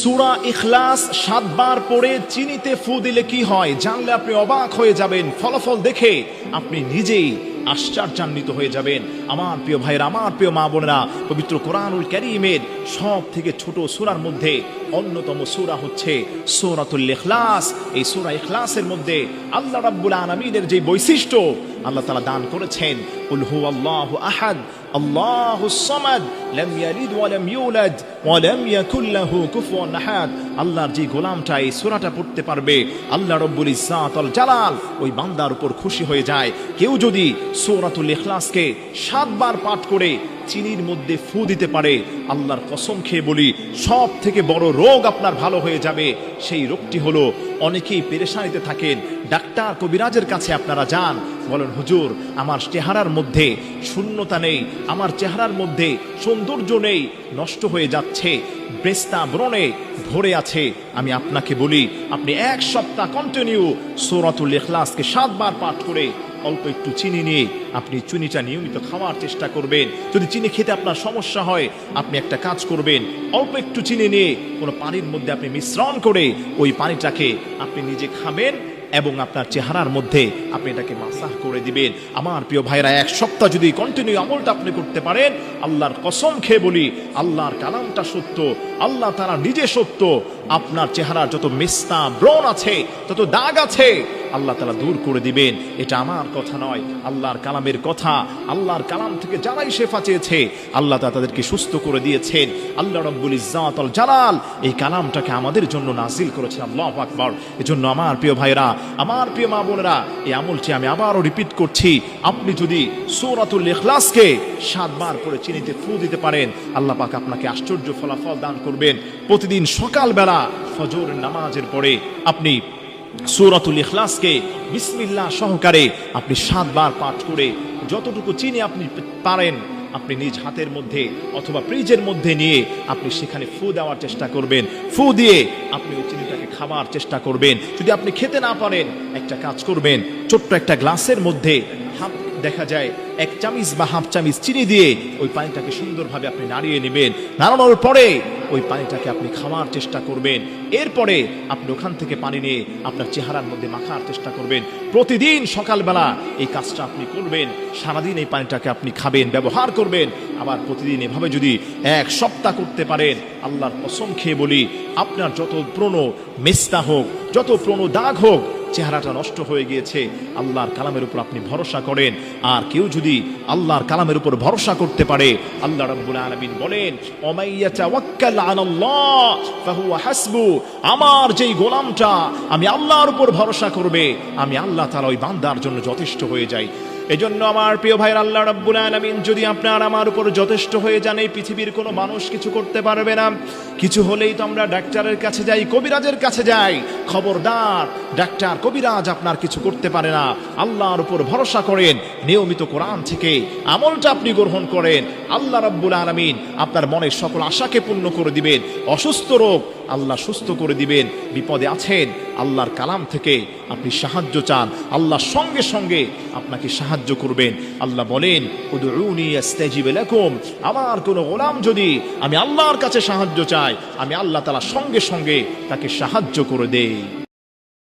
সুরা ইখলাস সাতবার পড়ে চিনিতে ফু দিলে কি হয়? জানলে আপনি অবাক হয়ে যাবেন। ফলাফল দেখে আপনি নিজেই আশ্চর্যান্বিত হয়ে যাবেন। আমার প্রিয় ভাইয়ের, আমার প্রিয় মা বোনেরা, পবিত্র কোরআনুল ক্যারিমের সব থেকে ছোট সুরার মধ্যে অন্যতম সূরা হচ্ছে সূরাতুল ইখলাস। এই সূরা ইখলাসের মধ্যে আল্লাহ রাব্বুল আলামিনের যে বৈশিষ্ট্য, আল্লাহ তাআলা দান করেছেন হুয়াল্লাহু আহাদ আল্লাহুস সামাদ লাম ইয়ালিদ ওয়া লাম ইউলাদ ওয়া লাম ইয়াকুল লাহু কুফুয়ান আহাদ আল্লাহর যে গোলামটা এই সূরাটা পড়তে পারবে, আল্লাহ রব্বুল ইজ্জাত জালাল ওই বান্দার উপর খুশি হয়ে যায়। কেউ যদি সূরাতুল ইখলাসকে সাতবার পাঠ করে চিনির মধ্যে ফু দিতে পারে, আল্লাহর কসম খেয়ে বলি সব থেকে বড় রোগ আপনার ভালো হয়ে যাবে। সেই রোগটি হলো অনেকেই পেরেশানিতে থাকেন। ডাক্তার কবিরাজের কাছে আপনারা যান বলেন, হুজুর, আমার চেহারার মধ্যে শূন্যতা নেই, আমার চেহারার মধ্যে সৌন্দর্য নেই, নষ্ট হয়ে যাচ্ছে ব্রেস্তা ব্রণে ভরে আছে। আমি আপনাকে বলি, আপনি এক সপ্তাহ কন্টিনিউ সৌরাতুল ইখলাসকে সাতবার পাঠ করে অল্প একটু চিনি নিয়ে আপনি চিনিটা নিয়মিত খাওয়ার চেষ্টা করবেন। যদি চিনি খেতে আপনার সমস্যা হয়, আপনি একটা কাজ করবেন, অল্প একটু চিনি নিয়ে কোনো পানির মধ্যে আপনি মিশ্রণ করে ওই পানিটাকে আপনি নিজে খাবেন এবং আপনার চেহারার মধ্যে আপনি এটাকে মাসাহ করে দিবেন। আমার প্রিয় ভাইরা, এক সপ্তাহ যদি কন্টিনিউ আমলটা আপনি করতে পারেন, আল্লাহর কসম খেয়ে বলি, আল্লাহর কালামটা সত্য, আল্লাহ তারা নিজে সত্য। আপনার চেহারার যত মেস্তা, ব্রণ আছে, তত দাগ আছে আল্লাহ তালা দূর করে দিবেন। এটা আমার কথা নয়, আল্লাহর কালামের কথা। আল্লাহর কালাম থেকে যারাই শেফা চেয়েছে, আল্লাহ তালা তাদেরকে সুস্থ করে দিয়েছেন। আল্লাহ রব্বুল ইজাত আল জালাল, এই কালামটাকে আমাদের জন্য নাজিল করেছেন আল্লাহ আকবর। এজন্য আমার প্রিয় ভাইরা আমার প্রিয় মা বোনেরা, এই আমলটি আমি আবারও রিপিট করছি। আপনি যদি সৌরাতুল ইখলাসকে সাতবার করে চিনিতে ফু দিতে পারেন, আল্লাহ পাক আপনাকে আশ্চর্য ফলাফল দান করবেন। প্রতিদিন সকালবেলা ফজর নামাজের পরে আপনি সূরাতুল ইখলাসকে বিসমিল্লাহ সহকারে আপনি সাতবার পাঠ করে যতটুকু চিনি আপনি পারেন, আপনি নিজ হাতের মধ্যে অথবা ফ্রিজের মধ্যে নিয়ে আপনি সেখানে ফু দেওয়ার চেষ্টা করবেন। ফু দিয়ে আপনি ওই চিনিটাকে খাবার চেষ্টা করবেন। যদি আপনি খেতে না পারেন, একটা কাজ করবেন, ছোট্ট একটা গ্লাসের মধ্যে হাফ দেখা যায়, এক চামিচ বা হাফ চামিচ চিনি দিয়ে ওই পানিটাকে সুন্দরভাবে আপনি নাড়িয়ে নেবেন। নাড়ানোর পরে ওই পানিটাকে আপনি খাওয়ার চেষ্টা করবেন। এরপরে আপনি ওখান থেকে পানি নিয়ে আপনার চেহারার মধ্যে মাখার চেষ্টা করবেন। প্রতিদিন সকালবেলা এই কাজটা আপনি করবেন। সারাদিন এই পানিটাকে আপনি খাবেন, ব্যবহার করবেন। আবার প্রতিদিন এভাবে যদি এক সপ্তাহ করতে পারেন, আল্লাহর কসম খেয়ে বলি, আপনার যত প্রণ মেস্তা হোক, যত প্রণ দাগ হোক চেহারাটা নষ্ট হয়ে গিয়েছে, আল্লাহর কালামের উপর আপনি ভরসা করেন। আর কেউ যদি আল্লাহর কালামের উপর ভরসা করতে পারে, আল্লাহ রাব্বুল আলামিন বলেন আমার যেই গোলামটা, আমি আল্লাহর উপর ভরসা করবে, আমি আল্লাহ তাআলা ওই বান্দার জন্য যথেষ্ট হয়ে যাই। এজন্য আমার প্রিয় ভাইয়ের আল্লাহ রাব্বুল আলামিন, যদি আপনার আমার উপর যথেষ্ট হয়ে যান, এই পৃথিবীর কোনো মানুষ কিছু করতে পারবে না। কিছু হলেই তো আমরা ডাক্তারের কাছে যাই, কবিরাজের কাছে যাই। খবরদার ডাক্তার কবিরাজ আপনার কিছু করতে পারে না। আল্লাহর উপর ভরসা করেন, নিয়মিত কোরআন থেকে আমলটা আপনি গ্রহণ করেন। আল্লাহ রাব্বুল আলামিন আপনার মনের সকল আশাকে পূর্ণ করে দিবেন। অসুস্থ রোগ আল্লাহ সুস্থ করে দিবেন, বিপদে আছেন, আল্লাহর কালাম থেকে আপনি সাহায্য চান, আল্লাহ সঙ্গে সঙ্গে আপনাকে সাহায্য করবেন। আল্লাহ বলেন আমার কোন গোলাম যদি আমি আল্লাহর কাছে সাহায্য চাই, আমি আল্লাহ তালা সঙ্গে সঙ্গে তাকে সাহায্য করে দেই।